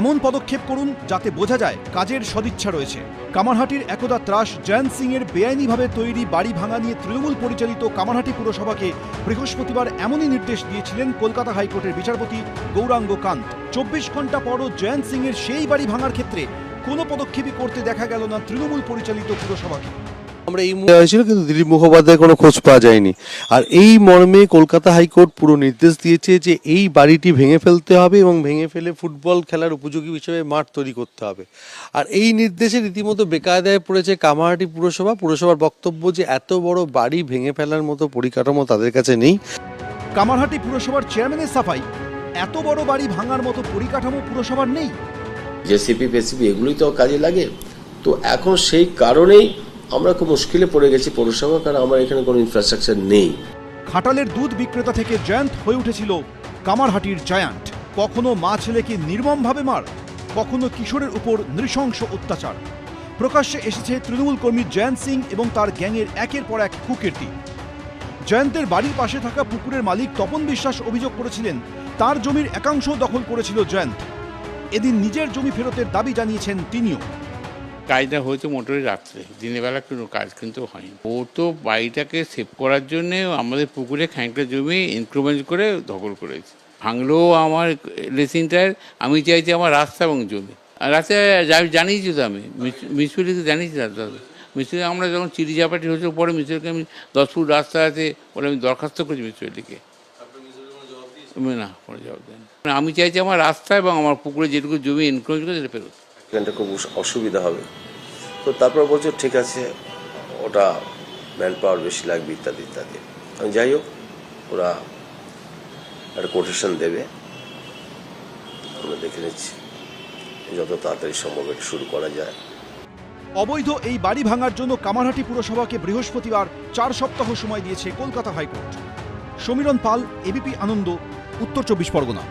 এমন পদক্ষেপ করুন যাতে বোঝা যায় কাজের সদিচ্ছা রয়েছে। কামারহাটির একদা ত্রাস জয়ন্ত সিং এর বেআইনিভাবে তৈরি বাড়ি ভাঙা নিয়ে তৃণমূল পরিচালিত কামারহাটি পুরসভাকে বৃহস্পতিবার এমনই নির্দেশ দিয়েছিলেন কলকাতা হাইকোর্টের বিচারপতি গৌরাঙ্গ কান্ত। চব্বিশ ঘণ্টা পরও জয়ন্ত সিং এর সেই বাড়ি ভাঙার ক্ষেত্রে কোনো পদক্ষেপই করতে দেখা গেল না তৃণমূল পরিচালিত পুরসভাকে। আমরা এই মুহূর্তে হয়েছিল কিন্তু দিলীপ মুখোপাধ্যায়ের কোনো খোঁজ পাওয়া যায়নি। আর এই মর্মে কলকাতা হাইকোর্ট পুরো নির্দেশ দিয়েছে যে এই বাড়িটি ভেঙে ফেলতে হবে এবং ভেঙে ফেলে ফুটবল খেলার উপযোগী হিসেবে মাঠ তৈরি করতে হবে। আর এই নির্দেশে রীতিমতো বেকায়দায় পড়েছে কামারহাটি পুরসভা। পুরসভার বক্তব্য যে এত বড় বাড়ি ভেঙে ফেলার মতো পরিকাঠামো তাদের কাছে নেই। কামারহাটি পুরসভার চেয়ারম্যানের সাফাই এত বড় বাড়ি ভাঙার মতো পরিকাঠামো পুরসভার নেই। জেসিপি ফেসিপি এগুলোই তো কাজে লাগে। তো এখন সেই কারণেই আমরা খুব মুশকিলে পড়ে গেছি পৌরসভা, কারণ আমার এখানে কোনো ইনফ্রাস্ট্রাকচার নেই। খাটালের দুধ বিক্রেতা থেকে জয়ন্ত হয়ে উঠেছিল কামারহাটির জায়ান্ট। কখনো মা ছেলেকে নির্মমভাবে মার, কখনো কিশোরের উপর নৃশংস অত্যাচার। প্রকাশ্যে এসেছে তৃণমূল কর্মী জয়ন্ত সিং এবং তার গ্যাংয়ের একের পর এক কুকীর্তি। জয়ন্তের বাড়ির পাশে থাকা পুকুরের মালিক তপন বিশ্বাস অভিযোগ করেছিলেন, তার জমির একাংশ দখল করেছিল জয়ন্ত। এদিন নিজের জমি ফেরতের দাবি জানিয়েছেন তিনিও। কাজটা হয়েছে মোটরে রাত্রে। দিনের বেলা কোনো কাজ কিন্তু হয়নি। ও তো বাড়িটাকে সেভ করার জন্যে আমাদের পুকুরে খানিকটা জমি ইনক্রুমেন্ট করে দখল করেছে। ভাঙলেও আমার লেসিনটার আমি চাইছি আমার রাস্তা এবং জমি। আর জানিয়েছি তো আমি। মিউনিসিপ্যালিটিকে জানিয়েছি রাস্তা মিউনিসিপ্যালিটি আমরা যখন চিড়ি চাপাটি হয়েছে, পরে মিউনিসিপ্যালিটিকে আমি দশ ফুট রাস্তা আছে বলে আমি দরখাস্ত করেছি মিউনিসিপ্যালিটিকে না, কোনো জবাব দেয়নি। আমি চাইছি আমার রাস্তা এবং আমার পুকুরে যেটুকু জমি ইনক্রুমেন্ট করে সেটা ফেরত। এখানটা খুব অসুবিধা হবে। তো তারপর বলছো, ঠিক আছে, ওটা ম্যান পাওয়ার বেশি লাগবে, ইত্যাদি ইত্যাদি। যাই হোক, ওরা একটা কোটেশন দেবে। আমরা দেখে নিচ্ছি যত তাড়াতাড়ি সম্ভব এটা শুরু করা যায়। অবৈধ এই বাড়ি ভাঙার জন্য কামারহাটি পুরসভাকে বৃহস্পতিবার চার সপ্তাহ সময় দিয়েছে Kolkata high court. Samiran Pal ABP Ananda, উত্তর চব্বিশ পরগনা।